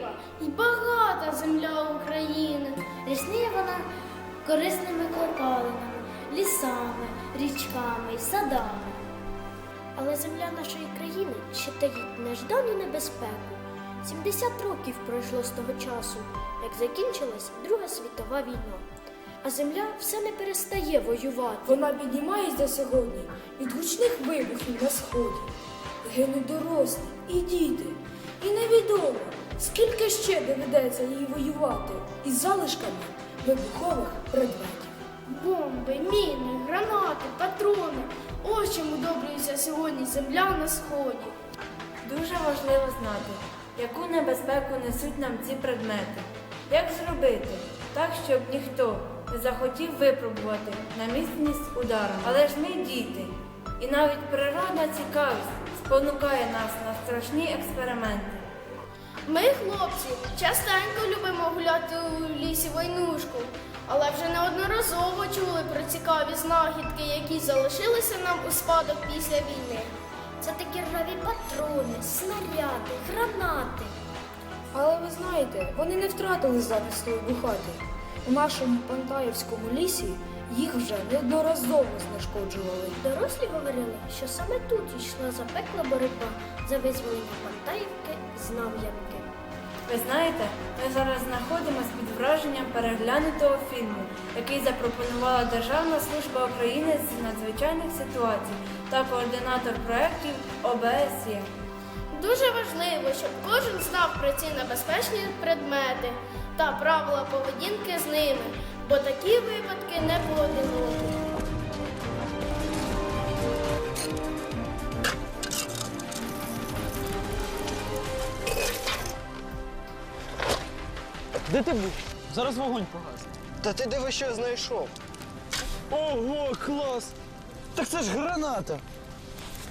красива і багата земля України. Рісніє вона корисними копалинами, лісами, річками садами. Але земля нашої країни ще таїть неждану небезпеку. 70 років пройшло з того часу, як закінчилась Друга світова війна. А земля все не перестає воювати. Вона піднімається сьогодні від гучних вибухів на сході. Гинуть дорослі і діти, і невідомо, скільки ще доведеться їй воювати із залишками вибухових предметів. Бомби, міни, гранати, патрони. Ось чим удобрюється сьогодні земля на сході. Дуже важливо знати, яку небезпеку несуть нам ці предмети. Як зробити так, щоб ніхто не захотів випробувати на міцність удару. Але ж ми діти, і навіть природна цікавість спонукає нас на страшні експерименти. Ми, хлопці, частенько любимо гуляти у лісі войнушку, але вже неодноразово чули про цікаві знахідки, які залишилися нам у спадок після війни. Це такі ржаві патрони, снаряди, гранати. Але ви знаєте, вони не втратили здатність вибухати. У нашому Пантаївському лісі їх вже неодноразово знешкоджували. Дорослі говорили, що саме тут йшла запекла боротьба за визволення Пантаївки з Нам'янки. Ви знаєте, ми зараз знаходимося під враженням переглянутого фільму, який запропонувала Державна служба України з надзвичайних ситуацій та координатор проєктів ОБСЄ. Дуже важливо, щоб кожен знав про ці небезпечні предмети та правила поведінки з ними, бо такі випадки не поодинокі. Де ти був? Зараз вогонь погас. Та ти диви, що я знайшов. Ого, клас! Так це ж граната.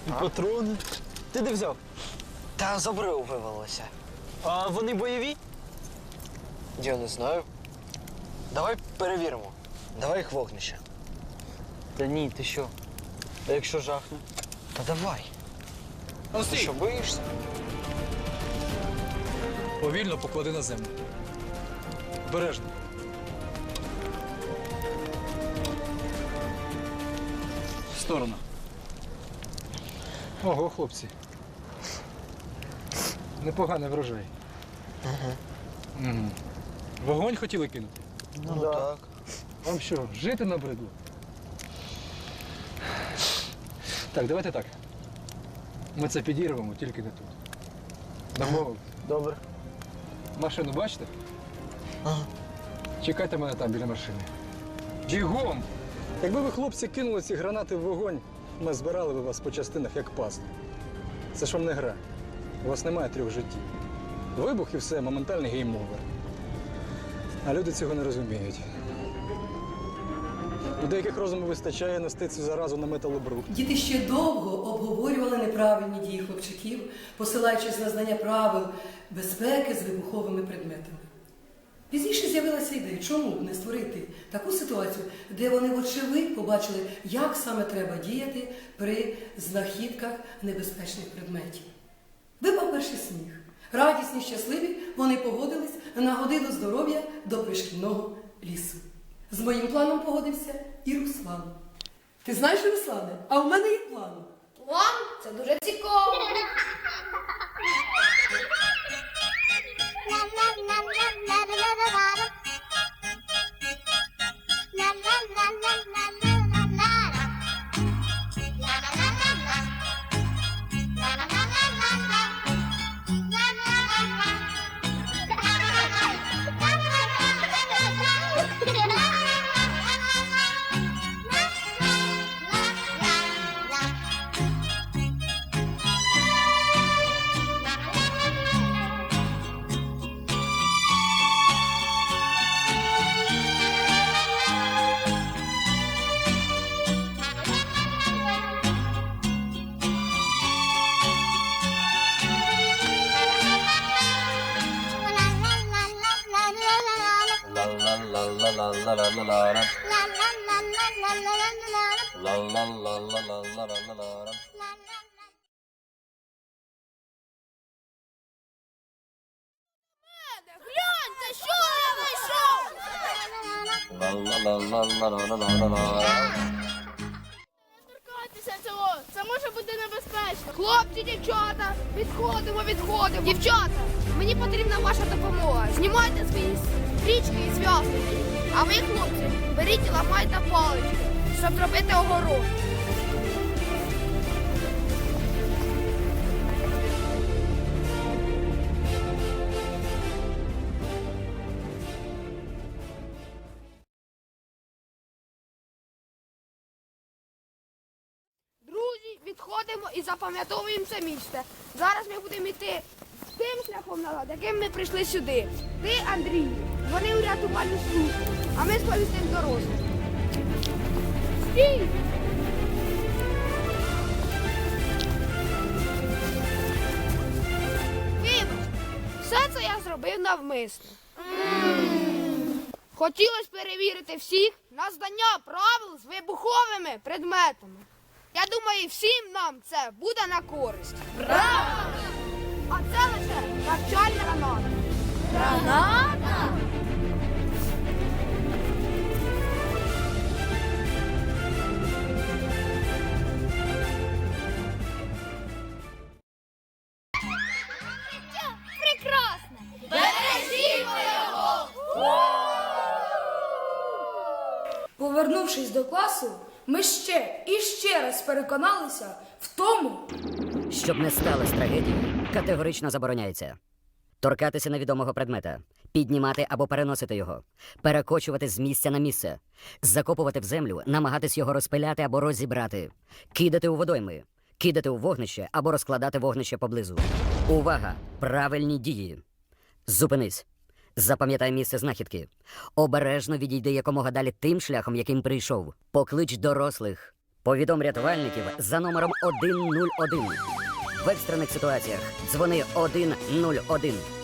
І патрони. Ти де взяв? Та з обриву вивелося. А вони бойові? Я не знаю. Давай перевіримо. Давай їх вогнище. Та ні, ти що? А якщо жахне? Та давай. Ти що, боїшся? Повільно поклади на землю. Бережно. В сторону. Ого, хлопці. Непоганий врожай. Угу. Вогонь хотіли кинути? Ну так. Вам що, жити набридло? Так, давайте так. Ми це підірвемо, тільки не тут. Домовились? Добре. Машину бачите? Чекайте мене там біля машини. Бігом! Якби ви, хлопці, кинули ці гранати в вогонь, ми збирали би вас по частинах як пасту. Це ж вам не гра. У вас немає трьох життів. Вибух і все, моментальний гейм-овер. А люди цього не розуміють. У деяких розуму вистачає нести цю заразу на металобрух. Діти ще довго обговорювали неправильні дії хлопчиків, посилаючись на знання правил безпеки з вибуховими предметами. Пізніше з'явилася ідея, чому б не створити таку ситуацію, де вони вочевидь побачили, як саме треба діяти при знахідках небезпечних предметів. Випав перший сніг. Радісні, щасливі, вони погодились на годину здоров'я до пришкільного лісу. З моїм планом погодився і Руслан. Ти знаєш, Руслане, а в мене є план. План це дуже Гляньте, що я знайшов! Торкайтеся цього, це може бути небезпечно. Хлопці, дівчата, відходимо, відходимо. Дівчата, мені потрібна ваша допомога. Знімайте свої стрічки і зв'язки. А ви, хлопці, беріть і ламайте палички, щоб зробити огород. Друзі, відходимо і запам'ятовуємо це місце. Зараз ми будемо йти тим шляхом назад, яким ми прийшли сюди. Ти, Андрій, вони у рятувальну службу, а ми сповістимо дорослих. Стій! Все це я зробив навмисно. Хотілося перевірити всіх на знання правил з вибуховими предметами. Я думаю, всім нам це буде на користь. Браво! А це навчальна граната. Граната? Прекрасно! Бережімо його! Повернувшись до класу, ми ще і ще раз переконалися в тому, Щоб не сталося трагедії, категорично забороняється. Торкатися невідомого предмета, піднімати або переносити його, перекочувати з місця на місце, закопувати в землю, намагатись його розпиляти або розібрати, кидати у водойми, кидати у вогнище або розкладати вогнище поблизу. Увага! Правильні дії. Зупинись. Запам'ятай місце знахідки. Обережно відійди якомога далі тим шляхом, яким прийшов. Поклич дорослих. Повідом рятувальників за номером 101. В екстрених ситуаціях дзвони 101.